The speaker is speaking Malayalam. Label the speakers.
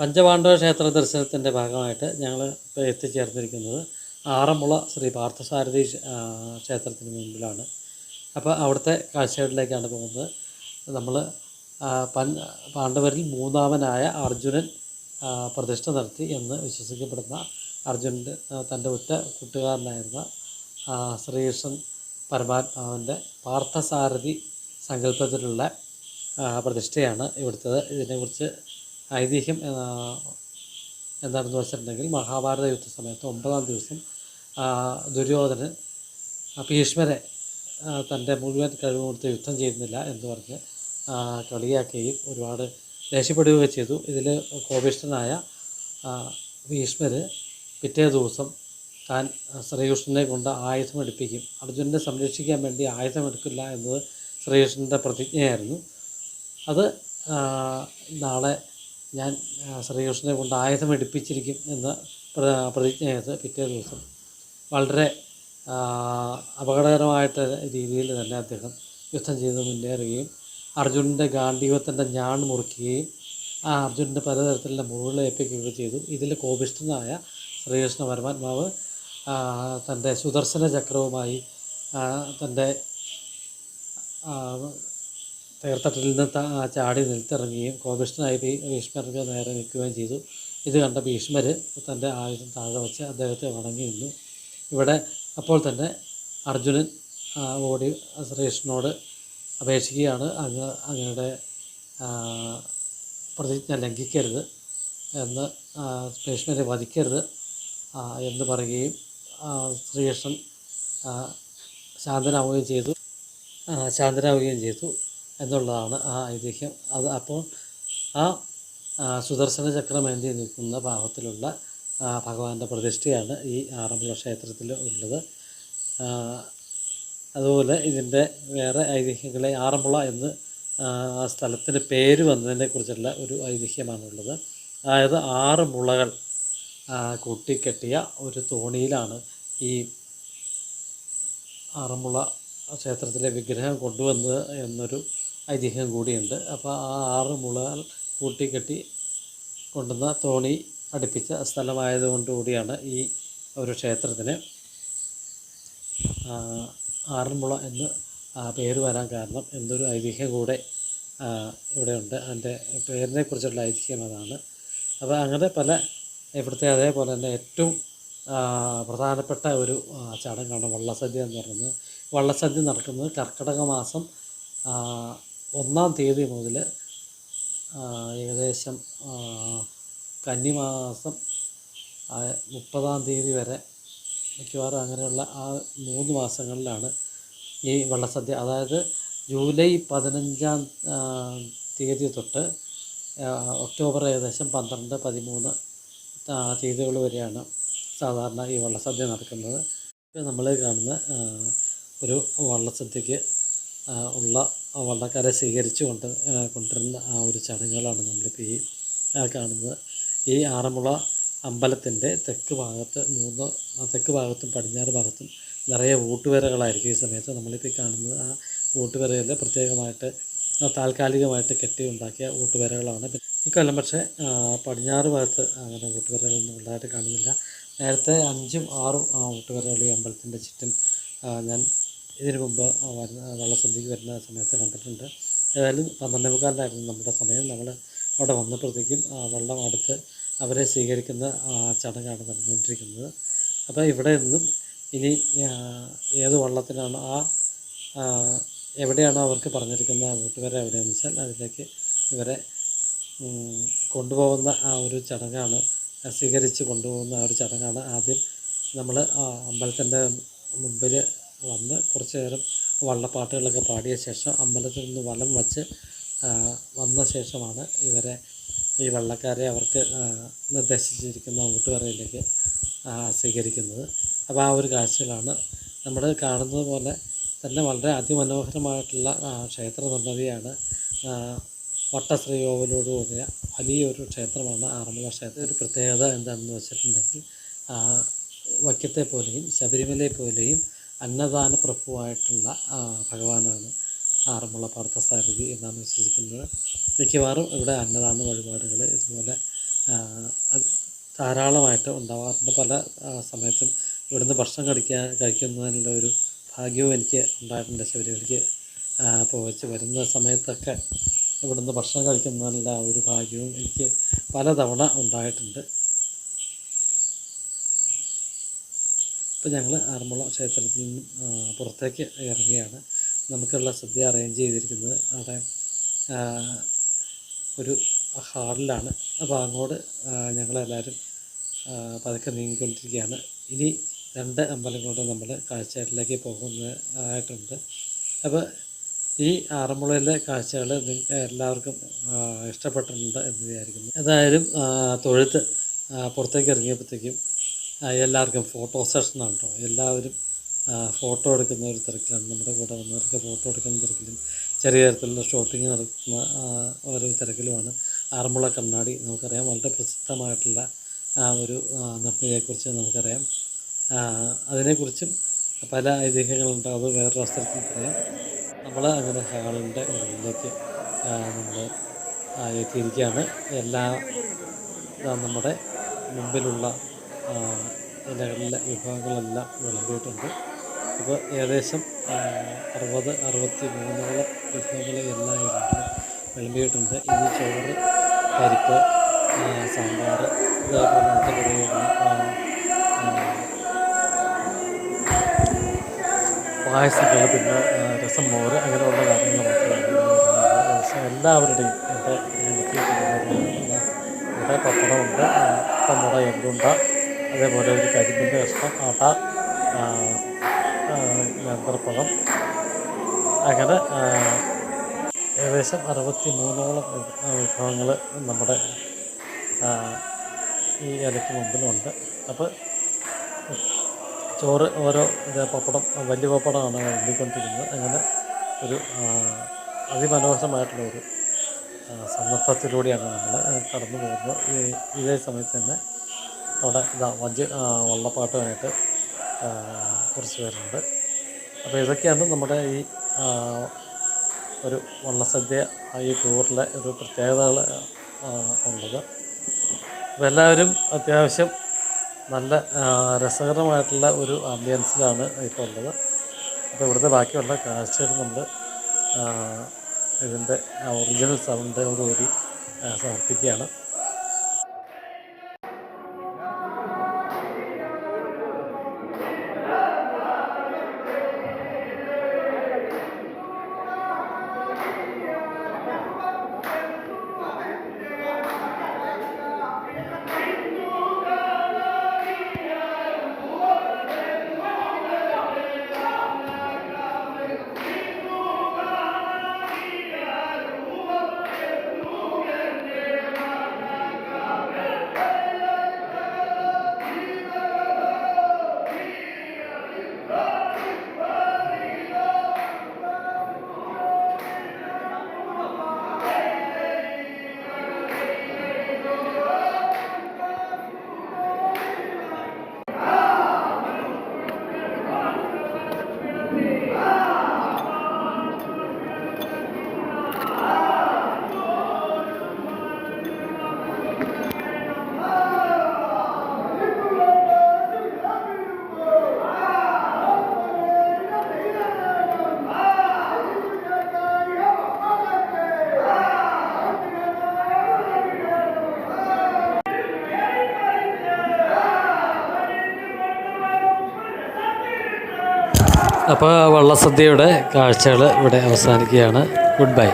Speaker 1: പഞ്ചപാണ്ഡവ ക്ഷേത്ര ദർശനത്തിന്റെ ഭാഗമായിട്ട് ഞങ്ങൾ ഇപ്പോൾ എത്തിച്ചേർന്നിരിക്കുന്നത് ആറന്മുള ശ്രീ പാർത്ഥസാരഥി ക്ഷേത്രത്തിന് മുമ്പിലാണ് അപ്പോൾ അവിടുത്തെ കാഴ്ചകളിലേക്കാണ് പോകുന്നത്. നമ്മൾ പാണ്ഡവരിൽ മൂന്നാമനായ അർജുനൻ പ്രതിഷ്ഠ നടത്തി എന്ന് വിശ്വസിക്കപ്പെടുന്ന അർജുനന്റെ തന്റെ ഉറ്റ കൂട്ടുകാരനായിരുന്ന ശ്രീകൃഷ്ണൻ പരമാത്മാവിന്റെ പാർത്ഥസാരഥി സങ്കല്പത്തിലുള്ള പ്രതിഷ്ഠയാണ് ഇവിടുത്തത്. ഇതിനെക്കുറിച്ച് ഐതിഹ്യം എന്താണെന്ന് വെച്ചിട്ടുണ്ടെങ്കിൽ മഹാഭാരത യുദ്ധ സമയത്ത് ഒമ്പതാം ദിവസം ദുര്യോധനൻ ഭീഷ്മരെ തന്റെ മുഴുവൻ കഴിവ് കൊടുത്ത് യുദ്ധം ചെയ്യുന്നില്ല എന്ന് പറഞ്ഞ് കളിയാക്കുകയും ഒരുപാട് ദേഷ്യപ്പെടുകയൊക്കെ ചെയ്തു. ഇതിൽ കോപിഷ്ഠനായ ഭീഷ്മർ പിറ്റേ ദിവസം താൻ ശ്രീകൃഷ്ണനെ കൊണ്ട് ആയുധം എടുപ്പിക്കും. അർജുനനെ സംരക്ഷിക്കാൻ വേണ്ടി ആയുധം എടുക്കില്ല എന്നത് ശ്രീകൃഷ്ണന്റെ പ്രതിജ്ഞയായിരുന്നു. അത് നാളെ ഞാൻ ശ്രീകൃഷ്ണനെ കൊണ്ട് ആയുധം എടുപ്പിച്ചിരിക്കും എന്ന് പ്ര- പ്രതിജ്ഞ ചെയ്ത് പിറ്റേ ദിവസം. വളരെ അപകടകരമായിട്ട രീതിയിൽ തന്നെ അദ്ദേഹം യുദ്ധം ചെയ്ത് മുന്നേറുകയും അർജുനന്റെ ഗാന്ഡീവത്തിന്റെ ഞാൺ മുറിക്കുകയും ആ അർജുനന്റെ പലതരത്തിലുള്ള മുറിവുകൾ ഏൽപ്പിക്കുകയൊക്കെ ചെയ്തു. ഇതിൽ കോപിഷ്ഠനായ ശ്രീകൃഷ്ണ പരമാത്മാവ് തന്റെ സുദർശന ചക്രവുമായി തന്റെ ആ, തേർത്തട്ടിൽ നിന്ന് ചാടി നിലത്തിറങ്ങുകയും കോപിഷ്ഠനായി ഭീഷ്മർക്ക് നേരെ നിൽക്കുകയും ചെയ്തു. ഇത് കണ്ട ഭീഷ്മർ തന്റെ ആയുധം താഴെ വച്ച് അദ്ദേഹത്തെ വണങ്ങി നിന്നു. ഇവിടെ അപ്പോൾ തന്നെ അർജുനൻ ഓടി ശ്രീകൃഷ്ണനോട് അപേക്ഷിക്കുകയാണ്. അങ്ങ് അങ്ങയുടെ പ്രതിജ്ഞ ലംഘിക്കരുത് എന്ന് ഭീഷ്മരെ വധിക്കരുത് എന്ന് പറയുകയും ശ്രീകൃഷ്ണൻ ശാന്തനാവുകയും ചെയ്തു. ശാന്തനാവുകയും ചെയ്തു. എന്നുള്ളതാണ് ആ ഐതിഹ്യം. അത് അപ്പോൾ ആ സുദർശന ചക്രം ഏന്തി നിൽക്കുന്ന ഭാഗത്തിലുള്ള ഭഗവാന്റെ പ്രതിഷ്ഠയാണ് ഈ ആറന്മുള ക്ഷേത്രത്തിൽ ഉള്ളത്. അതുപോലെ ഇതിന്റെ വേറെ ഐതിഹ്യങ്ങളെ ആറന്മുള എന്ന് ആ, സ്ഥലത്തിന് പേര് വന്നതിനെ കുറിച്ചുള്ള ഒരു ഐതിഹ്യമാണുള്ളത്. അതായത് ആറ് മുളകൾ കൂട്ടിക്കെട്ടിയ ഒരു തോണിയിലാണ് ഈ ആറന്മുള ക്ഷേത്രത്തിലെ വിഗ്രഹം കൊണ്ടുവന്നത് എന്നൊരു ഐതിഹ്യം കൂടിയുണ്ട്. അപ്പോൾ ആ ആറ് മുളകൾ കൂട്ടിക്കെട്ടി കൊണ്ടുവന്ന തോണി അടുപ്പിച്ച സ്ഥലമായതുകൊണ്ട് കൂടിയാണ് ഈ ഒരു ക്ഷേത്രത്തിന് ആറന്മുള എന്ന് പേര് വരാൻ കാരണം എന്തൊരു ഐതിഹ്യം കൂടെ ഇവിടെ ഇവിടെയുണ്ട്. അതിന്റെ പേരിനെ കുറിച്ചുള്ള ഐതിഹ്യം അതാണ്. അപ്പോൾ അങ്ങനെ പല ഇവിടുത്തെ അതേപോലെ തന്നെ ഏറ്റവും പ്രധാനപ്പെട്ട ഒരു ചടങ്ങാണ് വള്ളസദ്യ എന്ന് പറയുന്നത്. വള്ളസദ്യ നടക്കുന്നത് കർക്കിടക മാസം ഒന്നാം തീയതി മുതൽ ഏകദേശം കന്നിമാസം മുപ്പതാം തീയതി വരെ മിക്കവാറും അങ്ങനെയുള്ള ആ മൂന്ന് മാസങ്ങളിലാണ് ഈ വള്ളസദ്യ. അതായത് ജൂലൈ പതിനഞ്ചാം തീയതി തൊട്ട് ഒക്ടോബർ ഏകദേശം പന്ത്രണ്ട് പതിമൂന്ന് തീയതികൾ വരെയാണ് സാധാരണ ഈ വള്ളസദ്യ നടക്കുന്നത്. ഇപ്പോൾ നമ്മൾ കാണുന്ന ഒരു വള്ളസദ്യക്ക് ഉള്ള വള്ളക്കാരെ സ്വീകരിച്ചു കൊണ്ട് ആ, കൊണ്ടുവരുന്ന ആ ഒരു ചടങ്ങുകളാണ് നമ്മളിപ്പോൾ ഈ കാണുന്നത്. ഈ ആറന്മുള അമ്പലത്തിന്റെ തെക്ക് ഭാഗത്ത് മൂന്ന് തെക്ക് ഭാഗത്തും പടിഞ്ഞാറ് ഭാഗത്തും നിറയെ ഊട്ടുവരകളായിരിക്കും ഈ സമയത്ത് നമ്മളിപ്പോൾ കാണുന്നത്. ആ ഊട്ടുവരയിൽ പ്രത്യേകമായിട്ട് താൽക്കാലികമായിട്ട് കെട്ടി ഉണ്ടാക്കിയ ഊട്ടുവരകളാണ് ഇക്കൊല്ലം പക്ഷേ പടിഞ്ഞാറ് ഭാഗത്ത് അങ്ങനെ ഊട്ടുവരകളൊന്നും ഉണ്ടായിട്ട് കാണുന്നില്ല. നേരത്തെ അഞ്ചും ആറും ആ ഊട്ടുവരകൾ ഈ അമ്പലത്തിന്റെ ചുറ്റും ഞാൻ ഇതിനു മുമ്പ് വരുന്ന വള്ളസദ്യക്ക് വരുന്ന സമയത്ത് കണ്ടിട്ടുണ്ട്. ഏതായാലും പന്ത്രണ്ടേ മുക്കാലിനായിരുന്നു നമ്മുടെ സമയം. നമ്മൾ അവിടെ വന്നപ്പോഴത്തേക്കും വെള്ളം അടുത്ത് അവരെ സ്വീകരിക്കുന്ന ചടങ്ങാണ് നടന്നുകൊണ്ടിരിക്കുന്നത്. അപ്പോൾ ഇവിടെ നിന്നും ഇനി ഏത് വള്ളത്തിനാണ് ആ എവിടെയാണോ അവർക്ക് പറഞ്ഞിരിക്കുന്ന വീട്ടുകാരെ എവിടെയാണെന്ന് വെച്ചാൽ അതിലേക്ക് ഇവരെ കൊണ്ടുപോകുന്ന ആ ഒരു ചടങ്ങാണ് സ്വീകരിച്ച് കൊണ്ടുപോകുന്ന ആ ഒരു ചടങ്ങാണ് ആദ്യം നമ്മൾ അമ്പലത്തിന്റെ മുമ്പിൽ വന്ന് കുറച്ച് നേരം വള്ളപ്പാട്ടുകളൊക്കെ പാടിയ ശേഷം അമ്പലത്തിൽ നിന്ന് വലം വച്ച് വന്ന ശേഷമാണ് ഇവരെ ഈ വള്ളക്കാരെ അവർക്ക് നിർദ്ദേശിച്ചിരിക്കുന്ന ഊട്ടുപറയിലേക്ക് ആ, സ്വീകരിക്കുന്നത്. അപ്പോൾ ആ ഒരു കാഴ്ചകളാണ് നമ്മൾ കാണുന്നത് പോലെ തന്നെ വളരെ അതിമനോഹരമായിട്ടുള്ള ക്ഷേത്ര നിർമ്മിതിയാണ്. വട്ടശ്രീകോവിലോടുകൂടിയ വലിയൊരു ക്ഷേത്രമാണ് ആറന്മുള ക്ഷേത്രം. ഒരു പ്രത്യേകത എന്താണെന്ന് വെച്ചിട്ടുണ്ടെങ്കിൽ വൈക്കത്തെ പോലെയും ശബരിമലയെ പോലെയും അന്നദാന പ്രഭുവായിട്ടുള്ള ഭഗവാനാണ് ആറന്മുള പാർത്ഥസാരഥി എന്നാണ് വിശ്വസിക്കുന്നത്. മിക്കവാറും ഇവിടെ അന്നദാന വഴിപാടുകൾ ഇതുപോലെ ധാരാളമായിട്ട് ഉണ്ടാവാറുണ്ട്. പല സമയത്തും ഇവിടുന്ന് ഭക്ഷണം കഴിക്കാൻ കഴിക്കുന്നതിനുള്ള ഒരു ഭാഗ്യവും എനിക്ക് ഉണ്ടായിട്ടുണ്ട്. ശബരിമലയ്ക്ക് പോയിച്ച് വരുന്ന സമയത്തൊക്കെ ഇവിടുന്ന് ഭക്ഷണം കഴിക്കുന്നതിനുള്ള ഒരു ഭാഗ്യവും എനിക്ക് പലതവണ ഉണ്ടായിട്ടുണ്ട്. ഇപ്പം ഞങ്ങൾ ആറന്മുള ക്ഷേത്രത്തിൽ നിന്നും പുറത്തേക്ക് ഇറങ്ങിയാണ്. നമുക്കുള്ള സദ്യ അറേഞ്ച് ചെയ്തിരിക്കുന്നത്. അവിടെ ഒരു ഹാളിലാണ്. അപ്പോൾ അങ്ങോട്ട് ഞങ്ങളെല്ലാവരും പതുക്കെ നീങ്ങിക്കൊണ്ടിരിക്കുകയാണ്. ഇനി രണ്ട് അമ്പലങ്ങളുടെ നമ്മൾ കാഴ്ചകളിലേക്ക് പോകുന്നതായിട്ടുണ്ട്. അപ്പോൾ ഈ ആറന്മുളയിലെ കാഴ്ചകൾ എല്ലാവർക്കും ഇഷ്ടപ്പെട്ടിട്ടുണ്ട് എന്ന് വിചാരിക്കുന്നു. ഏതായാലും തൊഴുത്ത് പുറത്തേക്ക് ഇറങ്ങിയപ്പോഴത്തേക്കും എല്ലാവർക്കും ഫോട്ടോ സെഷനാണ് കേട്ടോ എല്ലാവരും ഫോട്ടോ എടുക്കുന്ന ഒരു തിരക്കിലാണ്. നമ്മുടെ കൂടെ വന്നവർക്ക് ഫോട്ടോ എടുക്കുന്ന തിരക്കിലും ചെറിയ തരത്തിലുള്ള ഷോപ്പിംഗ് നടത്തുന്ന ഒരു തിരക്കിലുമാണ്. ആറന്മുള കണ്ണാടി നമുക്കറിയാം. വളരെ പ്രസിദ്ധമായിട്ടുള്ള ഒരു ആ, നിർമ്മിതിയെക്കുറിച്ച് നമുക്കറിയാം. അതിനെക്കുറിച്ചും പല ഐതിഹ്യങ്ങളുണ്ട്. അത് വേറൊരു അവസരത്തിൽ പറയാം. നമ്മൾ അങ്ങനെ ഹാളിന്റെ ഉള്ളിലേക്ക് നമ്മൾ എത്തിയിരിക്കുകയാണ്. എല്ലാ നമ്മുടെ മുമ്പിലുള്ള ഇലകളിലെ വിഭവങ്ങളെല്ലാം വിളമ്പിയിട്ടുണ്ട്. അപ്പോൾ ഏകദേശം അറുപത് അറുപത്തി മൂന്നോളം വിഭവങ്ങൾ എല്ലാ ഇനങ്ങളും വിളമ്പിയിട്ടുണ്ട്. ഇനി ചോറ് പരിപ്പ് സാമ്പാർ ഇതേപോലെ ആ, പായസങ്ങൾ പിന്നെ രസം മോര് അങ്ങനെയുള്ള കാര്യങ്ങൾ മാത്രമാണ്. ഇതിൽ എല്ലാവരുടെയും എനിക്ക് ഇവിടെ പപ്പടമുണ്ട് പമ്പട എല്ലുണ്ട അതേപോലെ ഒരു കരിമ്പിന്റെ കഷ്ണം അട ആ, ആ, നേന്ത്രപ്പഴം അങ്ങനെ ഏകദേശം അറുപത്തി മൂന്നോളം വിഭവങ്ങൾ നമ്മുടെ ഈ ഇലയ്ക്ക് മുമ്പിലുണ്ട്. അപ്പോൾ ചോറ് ഓരോ പപ്പടം വലിയ പപ്പടമാണ് എണ്ണിക്കൊണ്ടിരിക്കുന്നത് അങ്ങനെ ഒരു അതിമനോഹരമായിട്ടുള്ള ഒരു സന്ദർഭത്തിലൂടെയാണ് നമ്മൾ കടന്നു പോകുന്നത് ഇതേ സമയത്ത് തന്നെ അവിടെ ഇതാ വജ് വള്ളപ്പാട്ടുമായിട്ട് കുറച്ച് പേരുണ്ട്. അപ്പോൾ ഇതൊക്കെയാണ് നമ്മുടെ ഈ ഒരു വള്ളസദ്യ ഈ ടൂറിലെ ഒരു പ്രത്യേകതകൾ ഉള്ളത്. അപ്പോൾ എല്ലാവരും അത്യാവശ്യം നല്ല രസകരമായിട്ടുള്ള ഒരു ആംബിയൻസിലാണ് ഇപ്പോൾ ഉള്ളത്. അപ്പോൾ ഇവിടുത്തെ ബാക്കിയുള്ള കാഴ്ചകൾ നമ്മൾ ഇതിന്റെ ഒറിജിനൽ സൗണ്ടോടുകൂടി സമർപ്പിക്കുകയാണ്. അപ്പോൾ വള്ളസദ്യയുടെ കാഴ്ചകൾ ഇവിടെ അവസാനിക്കുകയാണ്. Good bye